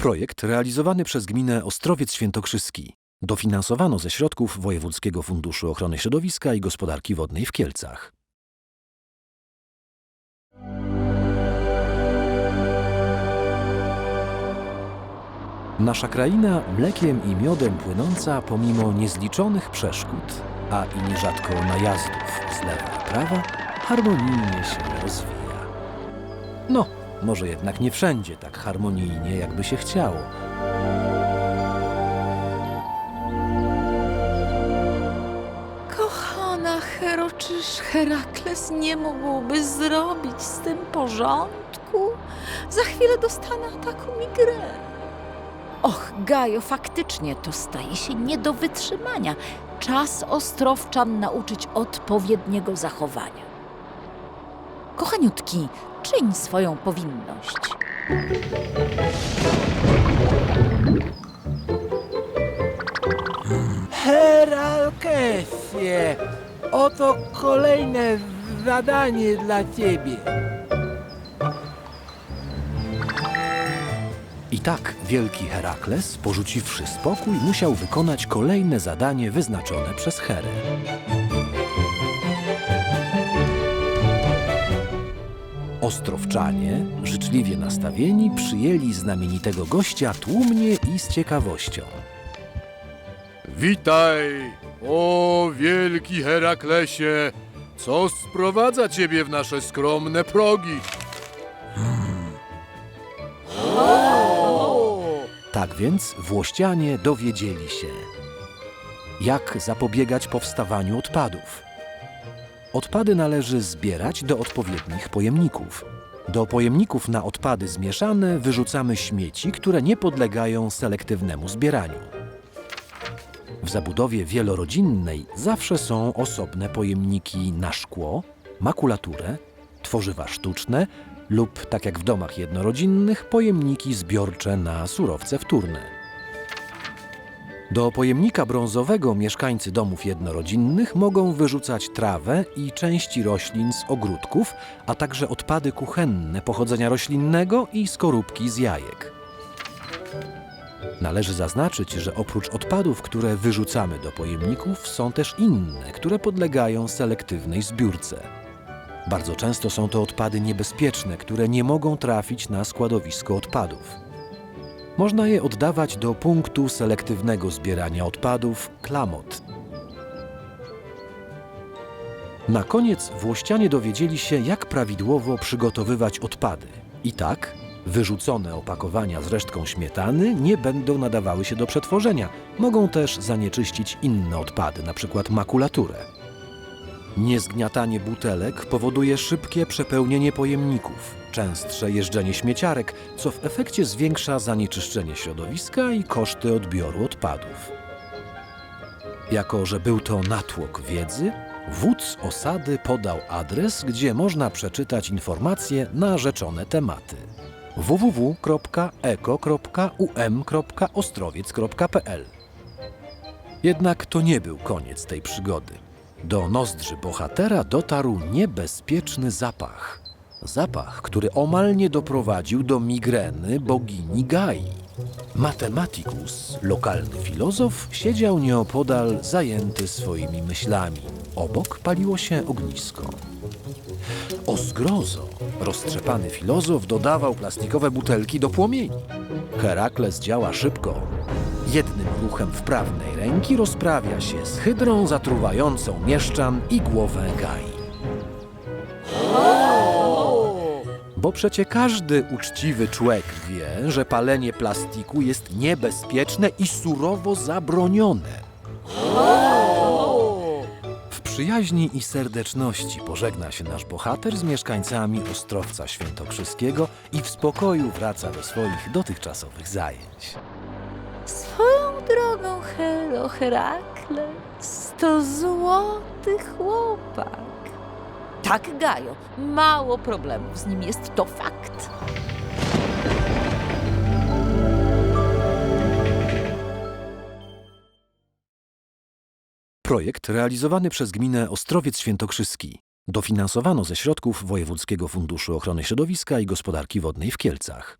Projekt realizowany przez gminę Ostrowiec Świętokrzyski. Dofinansowano ze środków Wojewódzkiego Funduszu Ochrony Środowiska i Gospodarki Wodnej w Kielcach. Nasza kraina mlekiem i miodem płynąca pomimo niezliczonych przeszkód, a i nierzadko najazdów z lewa i prawa, harmonijnie się rozwija. No, może jednak nie wszędzie tak harmonijnie, jakby się chciało. Kochana Hero, czyż Herakles nie mógłby zrobić z tym porządku? Za chwilę dostanę ataku migreny. Och, Gajo, faktycznie to staje się nie do wytrzymania. Czas ostrowczan nauczyć odpowiedniego zachowania. Kochaniutki, czyń swoją powinność. Heralkesie, oto kolejne zadanie dla ciebie. I tak wielki Herakles, porzuciwszy spokój, musiał wykonać kolejne zadanie wyznaczone przez Herę. Ostrowczanie, życzliwie nastawieni, przyjęli znamienitego gościa tłumnie i z ciekawością. Witaj, o wielki Heraklesie! Co sprowadza ciebie w nasze skromne progi? Tak więc Włościanie dowiedzieli się, jak zapobiegać powstawaniu odpadów. Odpady należy zbierać do odpowiednich pojemników. Do pojemników na odpady zmieszane wyrzucamy śmieci, które nie podlegają selektywnemu zbieraniu. W zabudowie wielorodzinnej zawsze są osobne pojemniki na szkło, makulaturę, tworzywa sztuczne lub, tak jak w domach jednorodzinnych, pojemniki zbiorcze na surowce wtórne. Do pojemnika brązowego mieszkańcy domów jednorodzinnych mogą wyrzucać trawę i części roślin z ogródków, a także odpady kuchenne pochodzenia roślinnego i skorupki z jajek. Należy zaznaczyć, że oprócz odpadów, które wyrzucamy do pojemników, są też inne, które podlegają selektywnej zbiórce. Bardzo często są to odpady niebezpieczne, które nie mogą trafić na składowisko odpadów. Można je oddawać do punktu selektywnego zbierania odpadów Klamot. Na koniec Włościanie dowiedzieli się, jak prawidłowo przygotowywać odpady. I tak wyrzucone opakowania z resztką śmietany nie będą nadawały się do przetworzenia. Mogą też zanieczyścić inne odpady, np. makulaturę. Niezgniatanie butelek powoduje szybkie przepełnienie pojemników, częstsze jeżdżenie śmieciarek, co w efekcie zwiększa zanieczyszczenie środowiska i koszty odbioru odpadów. Jako, że był to natłok wiedzy, wódz osady podał adres, gdzie można przeczytać informacje na rzeczone tematy www.eko.um.ostrowiec.pl Jednak to nie był koniec tej przygody. Do nozdrzy bohatera dotarł niebezpieczny zapach. Zapach, który omal nie doprowadził do migreny bogini Gai. Mathematicus, lokalny filozof, siedział nieopodal zajęty swoimi myślami. Obok paliło się ognisko. O zgrozo! Roztrzepany filozof dodawał plastikowe butelki do płomieni. Herakles działa szybko. Jednym ruchem wprawnej ręki rozprawia się z hydrą zatruwającą mieszczan i głowę Gai. Bo przecie każdy uczciwy człowiek wie, że palenie plastiku jest niebezpieczne i surowo zabronione. W przyjaźni i serdeczności pożegna się nasz bohater z mieszkańcami Ostrowca Świętokrzyskiego i w spokoju wraca do swoich dotychczasowych zajęć. Swoją drogą, Hero, Herakles to złoty chłopak. Tak, Gajo, mało problemów z nim jest, to fakt. Projekt realizowany przez gminę Ostrowiec Świętokrzyski. Dofinansowano ze środków Wojewódzkiego Funduszu Ochrony Środowiska i Gospodarki Wodnej w Kielcach.